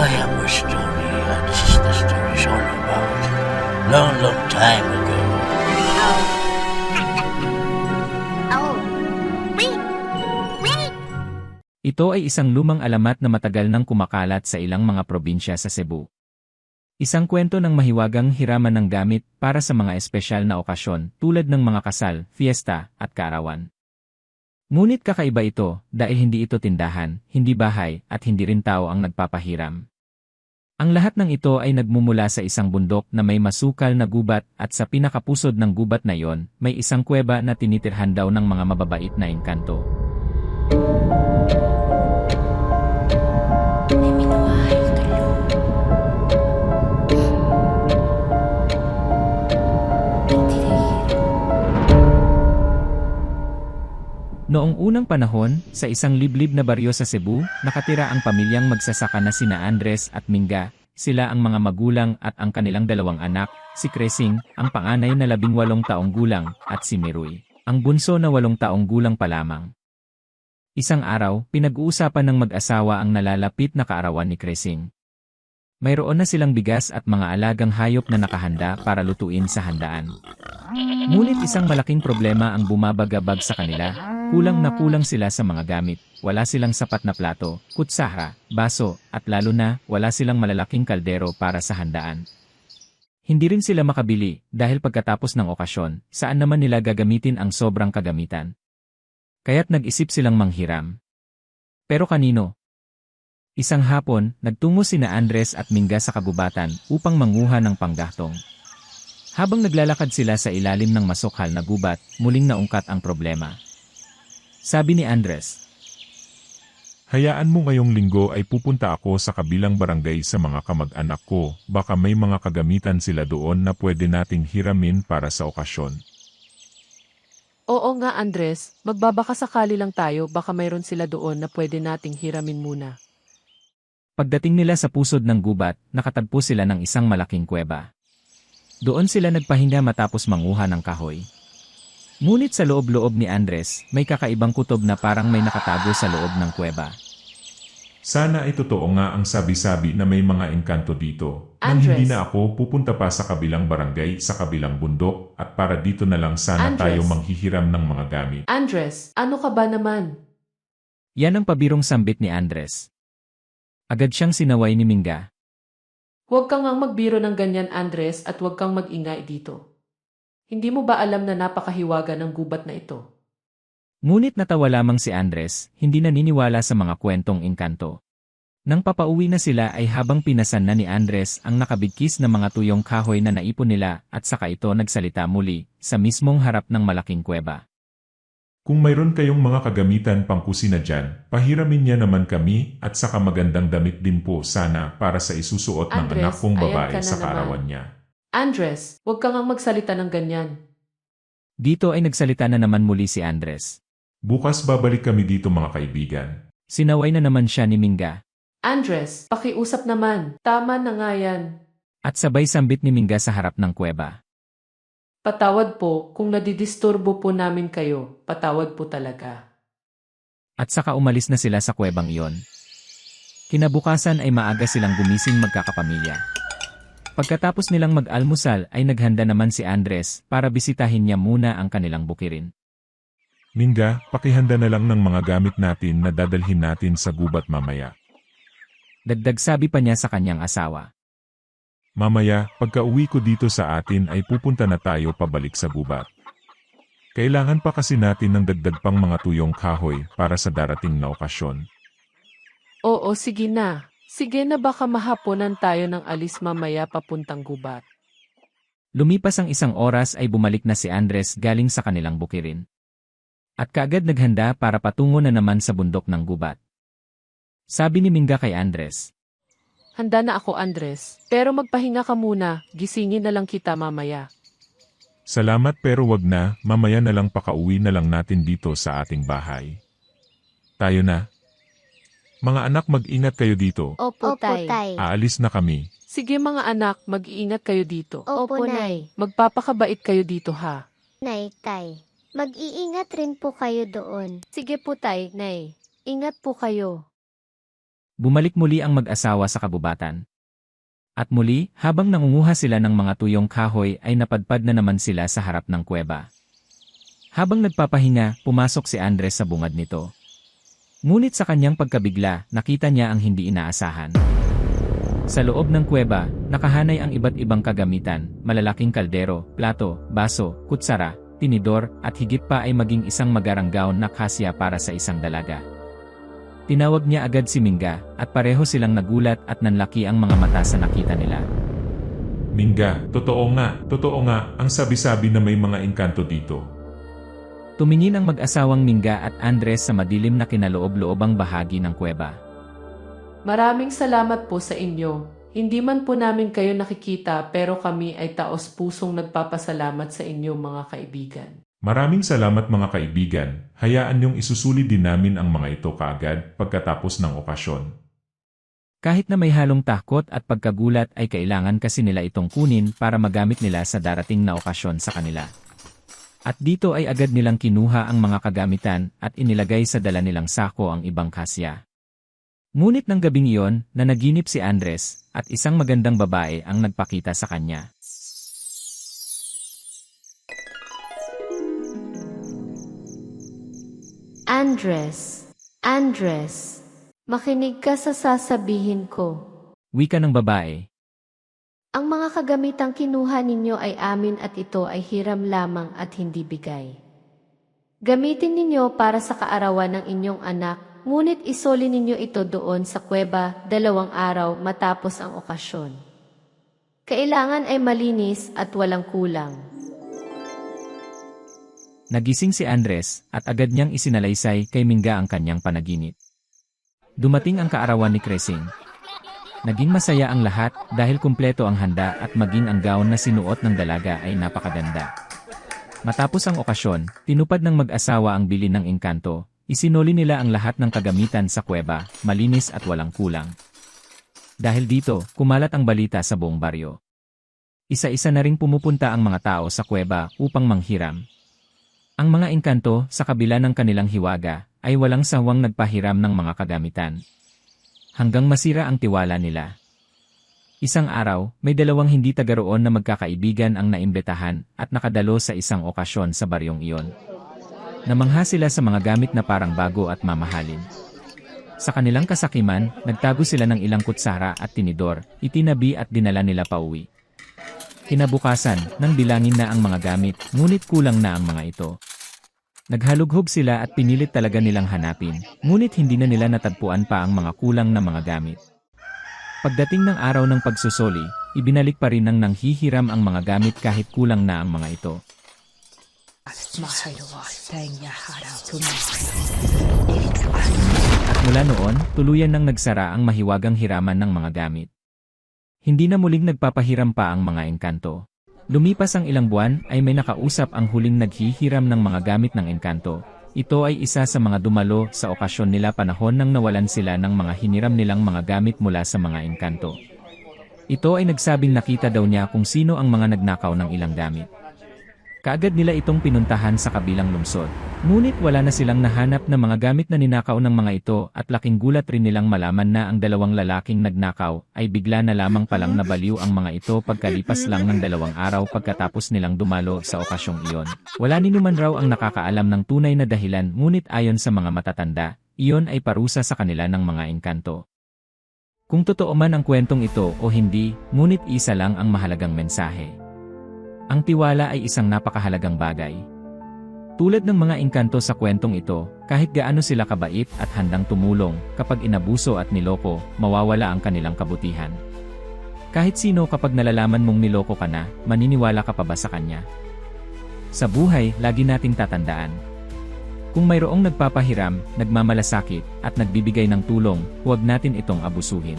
I have a story, and this is the story is all about. Long, long time ago. Oh. Wait! Wait! Ito ay isang lumang alamat na matagal nang kumakalat sa ilang mga probinsya sa Cebu. Isang kwento ng mahiwagang hiraman ng gamit para sa mga espesyal na okasyon tulad ng mga kasal, fiesta, at kaarawan. Ngunit kakaiba ito dahil hindi ito tindahan, hindi bahay, at hindi rin tao ang nagpapahiram. Ang lahat ng ito ay nagmumula sa isang bundok na may masukal na gubat at sa pinakapusod ng gubat na yon, may isang kuweba na tinitirhan daw ng mga mababait na engkanto. Noong unang panahon, sa isang liblib na baryo sa Cebu, nakatira ang pamilyang magsasaka na sina Andres at Minga. Sila ang mga magulang at ang kanilang dalawang anak, si Cresing, ang panganay na labing walong taong gulang, at si Miroy, ang bunso na walong taong gulang pa lamang. Isang araw, pinag-uusapan ng mag-asawa ang nalalapit na kaarawan ni Cresing. Mayroon na silang bigas at mga alagang hayop na nakahanda para lutuin sa handaan. Ngunit isang malaking problema ang bumabagabag sa kanila, kulang na kulang sila sa mga gamit, wala silang sapat na plato, kutsara, baso, at lalo na, wala silang malalaking kaldero para sa handaan. Hindi rin sila makabili dahil pagkatapos ng okasyon, saan naman nila gagamitin ang sobrang kagamitan. Kaya't nag-isip silang manghiram. Pero kanino? Isang hapon, nagtungo sina Andres at Minga sa kagubatan upang manguha ng panggatong. Habang naglalakad sila sa ilalim ng masukal na gubat, muling naungkat ang problema. Sabi ni Andres, Hayaan mo ngayong linggo ay pupunta ako sa kabilang barangay sa mga kamag-anak ko, baka may mga kagamitan sila doon na pwede nating hiramin para sa okasyon. Oo nga Andres, magbabaka sakali lang tayo baka mayroon sila doon na pwede nating hiramin muna. Pagdating nila sa pusod ng gubat, nakatagpo sila ng isang malaking kuweba. Doon sila nagpahinga matapos manguha ng kahoy. Ngunit sa loob-loob ni Andres, may kakaibang kutob na parang may nakatago sa loob ng kuweba. Sana ay totoo nga ang sabi-sabi na may mga engkanto dito. Nang Andres. hindi na ako pupunta pa sa kabilang barangay sa kabilang bundok at para dito na lang sana Andres. tayo manghihiram ng mga gamit. Andres, ano ka ba naman? Yan ang pabirong sambit ni Andres. Agad siyang sinaway ni Minga. Huwag kang ang magbiro ng ganyan Andres at huwag kang mag-ingay dito. Hindi mo ba alam na napakahiwaga ng gubat na ito? Ngunit natawa lamang si Andres, hindi naniniwala sa mga kwentong engkanto. Nang papauwi na sila ay habang pinasan na ni Andres ang nakabigkis na mga tuyong kahoy na naipon nila at saka ito nagsalita muli sa mismong harap ng malaking kuweba. Kung mayroon kayong mga kagamitan pang kusina dyan, pahiramin niya naman kami at saka magandang damit din po sana para sa isusuot ng Andres, anak kong babae ka na sa naman. kaarawan niya. Andres, huwag kang ang magsalita ng ganyan. Dito ay nagsalita na naman muli si Andres. Bukas babalik kami dito mga kaibigan. Sinaway na naman siya ni Minga. Andres, pakiusap naman. Tama na nga yan. At sabay sambit ni Minga sa harap ng kuweba. Patawad po kung nadidisturbo po namin kayo. Patawad po talaga. At saka umalis na sila sa kuwebang iyon. Kinabukasan ay maaga silang gumising magkakapamilya. Pagkatapos nilang mag-almusal ay naghanda naman si Andres para bisitahin niya muna ang kanilang bukirin. Minga, pakihanda na lang ng mga gamit natin na dadalhin natin sa gubat mamaya. Dagdag sabi pa niya sa kanyang asawa. Mamaya, pagka uwi ko dito sa atin ay pupunta na tayo pabalik sa gubat. Kailangan pa kasi natin ng dagdag pang mga tuyong kahoy para sa darating na okasyon. Oo, sige na. Sige na baka mahaponan tayo ng alis mamaya papuntang gubat. Lumipas ang isang oras ay bumalik na si Andres galing sa kanilang bukirin. At kaagad naghanda para patungo na naman sa bundok ng gubat. Sabi ni Minga kay Andres, Handa na ako Andres, pero magpahinga ka muna, gisingin na lang kita mamaya. Salamat pero wag na, mamaya na lang pakauwi na lang natin dito sa ating bahay. Tayo na. Mga anak mag-ingat kayo dito. Opo, Opo, tay. tay. Aalis na kami. Sige mga anak, mag-iingat kayo dito. Opo, nay. Magpapakabait kayo dito ha. Nay, tay. Mag-iingat rin po kayo doon. Sige po, tay, nay. Ingat po kayo. Bumalik muli ang mag-asawa sa kabubatan. At muli, habang nangunguha sila ng mga tuyong kahoy ay napadpad na naman sila sa harap ng kuweba. Habang nagpapahinga, pumasok si Andres sa bungad nito. Ngunit sa kanyang pagkabigla, nakita niya ang hindi inaasahan. Sa loob ng kuweba, nakahanay ang iba't ibang kagamitan, malalaking kaldero, plato, baso, kutsara, tinidor, at higit pa ay maging isang magarang gown na kasya para sa isang dalaga. Tinawag niya agad si Minga, at pareho silang nagulat at nanlaki ang mga mata sa nakita nila. Mingga, totoo nga, totoo nga, ang sabi-sabi na may mga engkanto dito. Tumingin ang mag-asawang Minga at Andres sa madilim na kinaloob-loobang bahagi ng kuweba. Maraming salamat po sa inyo. Hindi man po namin kayo nakikita pero kami ay taos pusong nagpapasalamat sa inyo mga kaibigan. Maraming salamat mga kaibigan, hayaan niyong isusuli din namin ang mga ito kaagad pagkatapos ng okasyon. Kahit na may halong takot at pagkagulat ay kailangan kasi nila itong kunin para magamit nila sa darating na okasyon sa kanila. At dito ay agad nilang kinuha ang mga kagamitan at inilagay sa dala nilang sako ang ibang kasya. Ngunit ng gabing iyon, nanaginip si Andres at isang magandang babae ang nagpakita sa kanya. Andres, Andres, makinig ka sa sasabihin ko. Wika ng babae, Ang mga kagamitang kinuha ninyo ay amin at ito ay hiram lamang at hindi bigay. Gamitin ninyo para sa kaarawan ng inyong anak, ngunit isoli ninyo ito doon sa kuweba dalawang araw matapos ang okasyon. Kailangan ay malinis at walang kulang. Nagising si Andres at agad niyang isinalaysay kay Minga ang kanyang panaginip. Dumating ang kaarawan ni Cresing. Naging masaya ang lahat dahil kumpleto ang handa at maging ang gown na sinuot ng dalaga ay napakaganda. Matapos ang okasyon, tinupad ng mag-asawa ang bilin ng engkanto, isinoli nila ang lahat ng kagamitan sa kuweba, malinis at walang kulang. Dahil dito, kumalat ang balita sa buong baryo. Isa-isa na ring pumupunta ang mga tao sa kuweba upang manghiram, ang mga engkanto sa kabila ng kanilang hiwaga ay walang sawang nagpahiram ng mga kagamitan. Hanggang masira ang tiwala nila. Isang araw, may dalawang hindi taga roon na magkakaibigan ang naimbetahan at nakadalo sa isang okasyon sa baryong iyon. Namangha sila sa mga gamit na parang bago at mamahalin. Sa kanilang kasakiman, nagtago sila ng ilang kutsara at tinidor, itinabi at dinala nila pauwi. Kinabukasan, nang bilangin na ang mga gamit, ngunit kulang na ang mga ito. Naghalughog sila at pinilit talaga nilang hanapin, ngunit hindi na nila natagpuan pa ang mga kulang na mga gamit. Pagdating ng araw ng pagsusoli, ibinalik pa rin ng nanghihiram ang mga gamit kahit kulang na ang mga ito. At mula noon, tuluyan nang nagsara ang mahiwagang hiraman ng mga gamit. Hindi na muling nagpapahiram pa ang mga engkanto. Lumipas ang ilang buwan ay may nakausap ang huling naghihiram ng mga gamit ng engkanto. Ito ay isa sa mga dumalo sa okasyon nila panahon nang nawalan sila ng mga hiniram nilang mga gamit mula sa mga engkanto. Ito ay nagsabing nakita daw niya kung sino ang mga nagnakaw ng ilang gamit. Kaagad nila itong pinuntahan sa kabilang lungsod. Ngunit wala na silang nahanap na mga gamit na ninakaw ng mga ito at laking gulat rin nilang malaman na ang dalawang lalaking nagnakaw ay bigla na lamang palang nabaliw ang mga ito pagkalipas lang ng dalawang araw pagkatapos nilang dumalo sa okasyong iyon. Wala ninuman raw ang nakakaalam ng tunay na dahilan ngunit ayon sa mga matatanda, iyon ay parusa sa kanila ng mga engkanto. Kung totoo man ang kwentong ito o hindi, ngunit isa lang ang mahalagang mensahe. Ang tiwala ay isang napakahalagang bagay. Tulad ng mga engkanto sa kwentong ito, kahit gaano sila kabait at handang tumulong, kapag inabuso at niloko, mawawala ang kanilang kabutihan. Kahit sino kapag nalalaman mong niloko ka na, maniniwala ka pa ba sa kanya? Sa buhay, lagi nating tatandaan. Kung mayroong nagpapahiram, nagmamalasakit, at nagbibigay ng tulong, huwag natin itong abusuhin.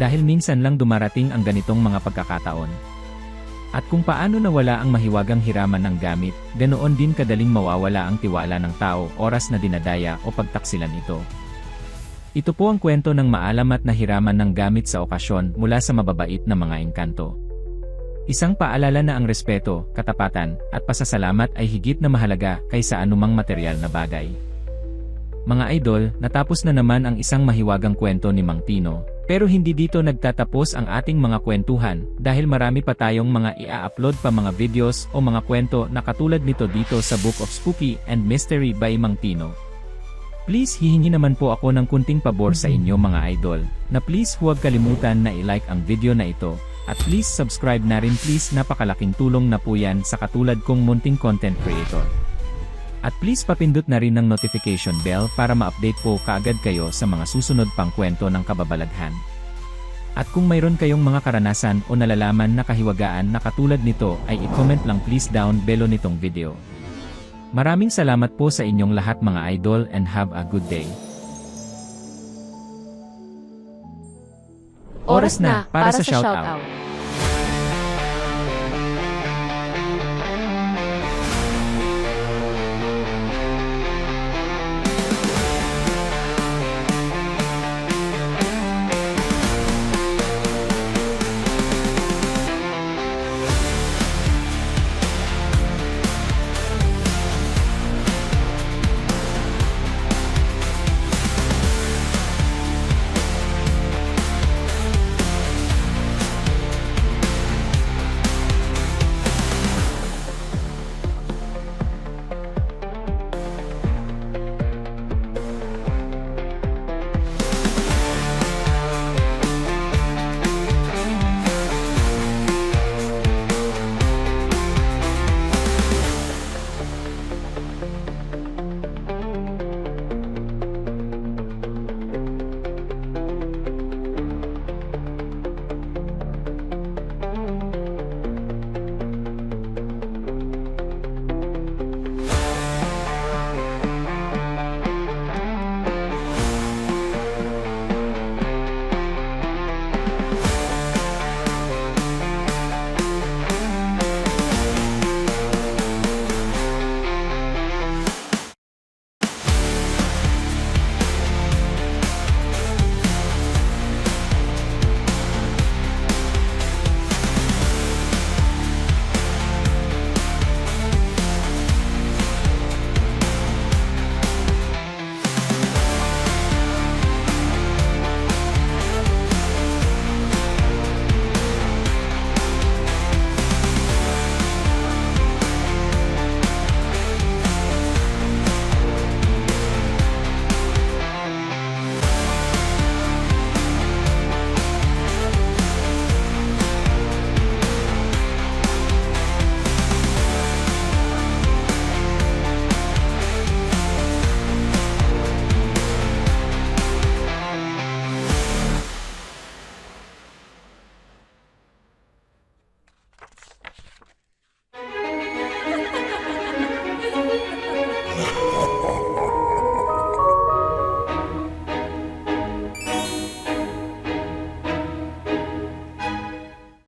Dahil minsan lang dumarating ang ganitong mga pagkakataon. At kung paano nawala ang mahiwagang hiraman ng gamit, ganoon din kadaling mawawala ang tiwala ng tao oras na dinadaya o pagtaksilan ito. Ito po ang kwento ng maalam at nahiraman ng gamit sa okasyon mula sa mababait na mga engkanto. Isang paalala na ang respeto, katapatan, at pasasalamat ay higit na mahalaga kaysa anumang material na bagay. Mga idol, natapos na naman ang isang mahiwagang kwento ni Mang Tino. Pero hindi dito nagtatapos ang ating mga kwentuhan dahil marami pa tayong mga ia-upload pa mga videos o mga kwento na katulad nito dito sa Book of Spooky and Mystery by Mang Tino. Please hihingi naman po ako ng kunting pabor sa inyo mga idol, na please huwag kalimutan na i-like ang video na ito, at please subscribe na rin please napakalaking tulong na po yan sa katulad kong munting content creator. At please papindot na rin ng notification bell para ma-update po kaagad kayo sa mga susunod pang kwento ng kababalaghan. At kung mayroon kayong mga karanasan o nalalaman na kahiwagaan na katulad nito ay i-comment lang please down below nitong video. Maraming salamat po sa inyong lahat mga idol and have a good day. Oras na para sa shoutout.